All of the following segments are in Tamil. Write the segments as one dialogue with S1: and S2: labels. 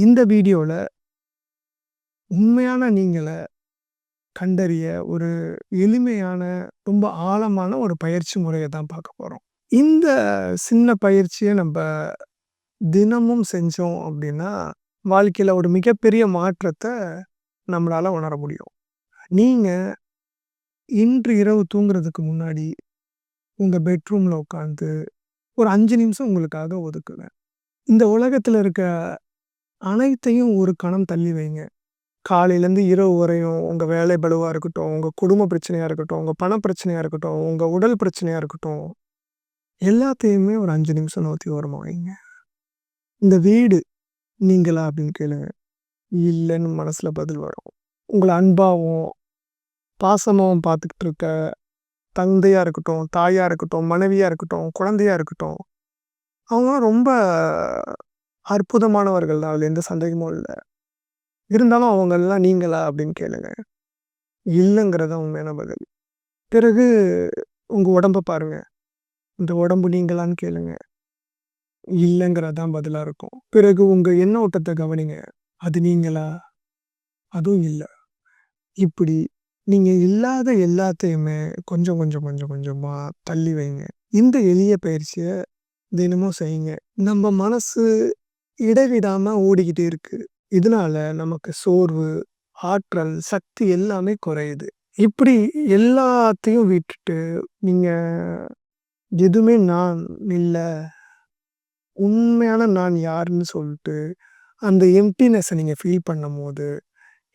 S1: இந்த வீடியோவில் உண்மையான நீங்களை கண்டறிய ஒரு எளிமையான ரொம்ப ஆழமான ஒரு பயிற்சி முறையை தான் பார்க்க போகிறோம் இந்த சின்ன பயிற்சியை நம்ம தினமும் செஞ்சோம் அப்படின்னா வாழ்க்கையில் ஒரு மிகப்பெரிய மாற்றத்தை நம்மளால் உணர முடியும். நீங்கள் இன்று இரவு தூங்குறதுக்கு முன்னாடி உங்கள் பெட்ரூமில் உட்காந்து ஒரு அஞ்சு நிமிஷம் உங்களுக்காக ஒதுக்குங்க. இந்த உலகத்தில் இருக்க அனைத்தையும் ஒரு கணம் தள்ளி வைங்க. காலையிலேருந்து இரவு வரையும் உங்கள் வேலை பலுவாக இருக்கட்டும் உங்கள் குடும்ப பிரச்சனையாக இருக்கட்டும் உங்கள் பண பிரச்சனையாக இருக்கட்டும் உங்கள் உடல் பிரச்சனையாக இருக்கட்டும் எல்லாத்தையுமே ஒரு அஞ்சு நிமிஷம் நோத்தி ஓரமாக வைங்க. இந்த வீடு நீங்களா அப்படின்னு கேளுங்க. இல்லைன்னு மனசில் பதில் வரும். உங்களை அன்பாகவும் பாசமாகவும் பார்த்துக்கிட்டு இருக்க தந்தையாக இருக்கட்டும் தாயாக இருக்கட்டும் மனைவியாக இருக்கட்டும் குழந்தையாக இருக்கட்டும் அவங்க ரொம்ப அற்புதமானவர்கள் தான். அதில் எந்த சந்தேகமும் இல்லை. இருந்தாலும் அவங்கெல்லாம் நீங்களா அப்படின்னு கேளுங்க. இல்லைங்கிறத உண்மையான பதில். பிறகு உங்கள் உடம்பை பாருங்கள் இந்த உடம்பு நீங்களான்னு கேளுங்க. இல்லைங்கிறதான் பதிலாக இருக்கும். பிறகு உங்கள் எண்ண ஓட்டத்தை கவனிங்க. அது நீங்களா? அதுவும் இல்லை. இப்படி நீங்கள் இல்லாத எல்லாத்தையுமே கொஞ்சம் கொஞ்சம் கொஞ்சம் கொஞ்சமாக தள்ளி வைங்க. இந்த எளிய பயிற்சியை தினமும் செய்யுங்க. நம்ம மனசு இடைவிடாமல் ஓடிக்கிட்டே இருக்குது இதனால நமக்கு சோர்வு ஆற்றல் சக்தி எல்லாமே குறையுது. இப்படி எல்லாத்தையும் விட்டுட்டு நீங்கள் எதுவுமே நான் இல்லை உண்மையான நான் யாருன்னு சொல்லிட்டு அந்த எம்டினஸை நீங்கள் ஃபீல் பண்ணும் போது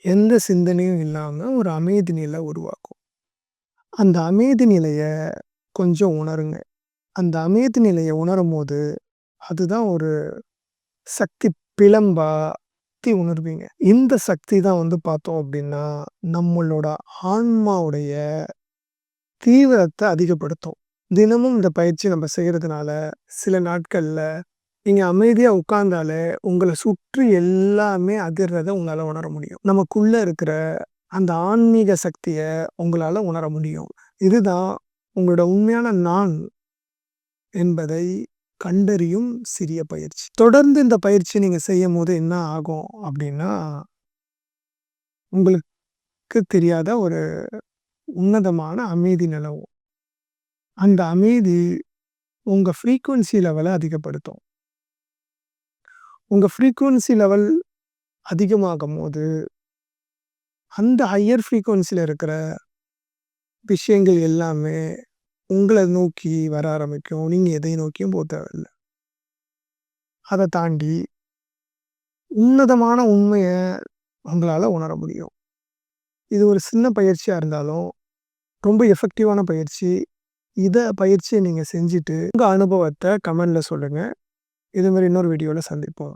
S1: எந்த சிந்தனையும் இல்லாமல் ஒரு அமைதி நிலை உருவாக்கும். அந்த அமைதி நிலையை கொஞ்சம் உணருங்க. அந்த அமைதி நிலையை உணரும் போது அதுதான் ஒரு சக்தி பிளம்பா உணர்வீங்க. இந்த சக்தி தான் வந்து பார்த்தோம் அப்படின்னா நம்மளோட ஆன்மாவுடைய தீவிரத்தை அதிகப்படுத்தும். தினமும் இந்த பயிற்சி நம்ம செய்கிறதுனால சில நாட்களில் நீங்கள் அமைதியாக உட்கார்ந்தாலே உங்களை சுற்றி எல்லாமே அதிர்றதை உங்களால் உணர முடியும். நமக்குள்ளே இருக்கிற அந்த ஆன்மீக சக்தியை உங்களால் உணர முடியும். இதுதான் உங்களோட உண்மையான நான் என்பதை கண்டறியும் சிறிய பயிற்சி. தொடர்ந்து இந்த பயிற்சி நீங்கள் செய்யும் போது என்ன ஆகும் அப்படின்னா உங்களுக்கு தெரியாத ஒரு உன்னதமான அமைதி நிலவும். அந்த அமைதி உங்கள் ஃப்ரீக்குவன்சி லெவலை அதிகப்படுத்தும். உங்கள் ஃப்ரீக்குவன்சி லெவல் அதிகமாகும் போது அந்த ஹையர் ஃப்ரீக்குவன்சியில் இருக்கிற விஷயங்கள் எல்லாமே உங்களை நோக்கி வர ஆரம்பிக்கும். நீங்கள் எதை நோக்கியும் போக தேவையில்லை. அதை தாண்டி உன்னதமான உண்மையை உங்களால் உணர முடியும். இது ஒரு சின்ன பயிற்சியாக இருந்தாலும் ரொம்ப எஃபெக்டிவான பயிற்சி. இதை பயிற்சியை நீங்கள் செஞ்சுட்டு உங்கள் அனுபவத்தை கமெண்டில் சொல்லுங்கள் இது மாதிரி இன்னொரு வீடியோவில் சந்திப்போம்.